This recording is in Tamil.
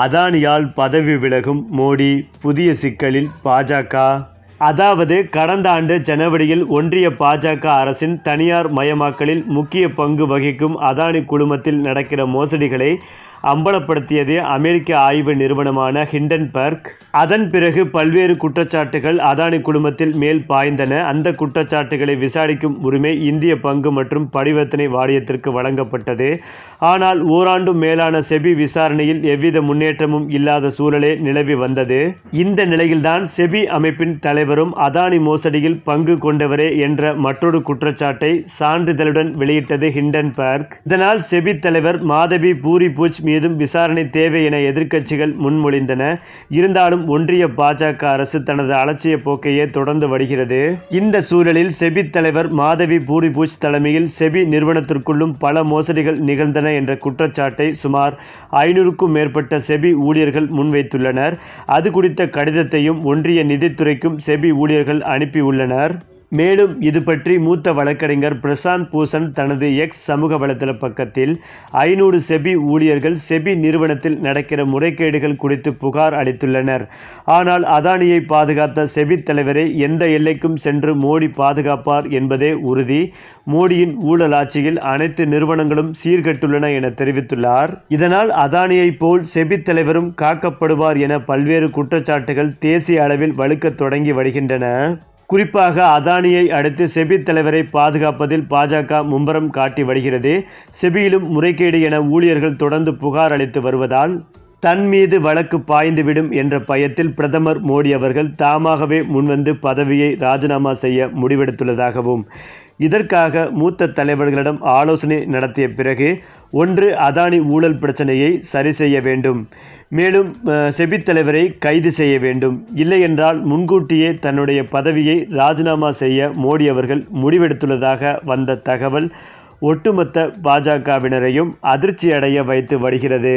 அதானியால் பதவி விலகும் மோடி புதிய சிக்கலில் பாஜக. அதாவது கடந்த ஆண்டு ஜனவரியில் ஒன்றிய பாஜக அரசின் தனியார் மயமாக்கலில் முக்கிய பங்கு வகிக்கும் அதானி குழுமத்தில் நடக்கிற மோசடிகளை அம்பலப்படுத்தியது அமெரிக்க ஆய்வு நிறுவனமான ஹிண்டன்பர்க் அதன் பிறகு பல்வேறு குற்றச்சாட்டுகள் அதானி குழுமத்தில் மேல் பாய்ந்தன. அந்த குற்றச்சாட்டுகளை விசாரிக்கும் உரிமை இந்திய பங்கு மற்றும் பரிவர்த்தனை வாரியத்திற்கு வழங்கப்பட்டது. ஆனால் ஓராண்டு மேலான செபி விசாரணையில் எவ்வித முன்னேற்றமும் இல்லாத சூழலே நிலவி வந்தது. இந்த நிலையில்தான் செபி அமைப்பின் தலைவரும் அதானி மோசடியில் பங்கு கொண்டவரே என்ற மற்றொரு குற்றச்சாட்டை சான்றிதழுடன் வெளியிட்டது ஹிண்டன்பர்க் இதனால் செபி தலைவர் மாதவி பூரி பூஜ் மீதும் விசாரணை தேவை என எதிர்க்கட்சிகள் முன்மொழிந்தன. இருந்தாலும் ஒன்றிய பாஜக அரசு தனது அலட்சிய போக்கையே தொடர்ந்து வருகிறது. இந்த சூழலில் செபி தலைவர் மாதவி பூரிபூஜ் தலைமையில் செபி நிறுவனத்திற்குள்ளும் பல மோசடிகள் நிகழ்ந்தன என்ற குற்றச்சாட்டை சுமார் ஐநூறுக்கும் மேற்பட்ட செபி ஊழியர்கள் முன்வைத்துள்ளனர். அது குறித்த கடிதத்தையும் ஒன்றிய நிதித்துறைக்கும் செபி ஊழியர்கள் அனுப்பியுள்ளனர். மேலும் இது பற்றி மூத்த வழக்கறிஞர் பிரசாந்த் பூஷன் தனது எக்ஸ் சமூக வலைதள பக்கத்தில் ஐநூறு செபி ஊழியர்கள் செபி நிறுவனத்தில் நடக்கிற முறைகேடுகள் குறித்து புகார் அளித்துள்ளனர். ஆனால் அதானியை பாதுகாத்த செபி தலைவரை எந்த எல்லைக்கும் சென்று மோடி பாதுகாப்பார் என்பதே உறுதி. மோடியின் ஊழல் ஆட்சியில் அனைத்து நிறுவனங்களும் சீர்கெட்டுள்ளன என தெரிவித்துள்ளார். இதனால் அதானியைப் போல் செபி தலைவரும் காக்கப்படுவார் என பல்வேறு குற்றச்சாட்டுகள் தேசிய அளவில் வலுக்கத் தொடங்கி வருகின்றன. குறிப்பாக அதானியை அடுத்து செபி தலைவரை பாதுகாப்பதில் பாஜக மும்பரம் காட்டி வருகிறது. செபியிலும் முறைகேடு என ஊழியர்கள் தொடர்ந்து புகார் அளித்து வருவதால் தன் மீது வழக்கு பாய்ந்துவிடும் என்ற பயத்தில் பிரதமர் மோடி அவர்கள் தாமாகவே முன்வந்து பதவியை ராஜினாமா செய்ய முடிவெடுத்துள்ளதாகவும் இதற்காக மூத்த தலைவர்களிடம் ஆலோசனை நடத்திய பிறகு ஒன்று அதானி ஊழல் பிரச்சனையை சரி செய்ய வேண்டும். மேலும் செபி தலைவரை கைது செய்ய வேண்டும். இல்லையென்றால் முன்கூட்டியே தன்னுடைய பதவியை ராஜினாமா செய்ய மோடி அவர்கள் முடிவெடுத்துள்ளதாக வந்த தகவல் ஒட்டுமொத்த பாஜகவினரையும் அதிர்ச்சி அடைய வைத்து வருகிறது.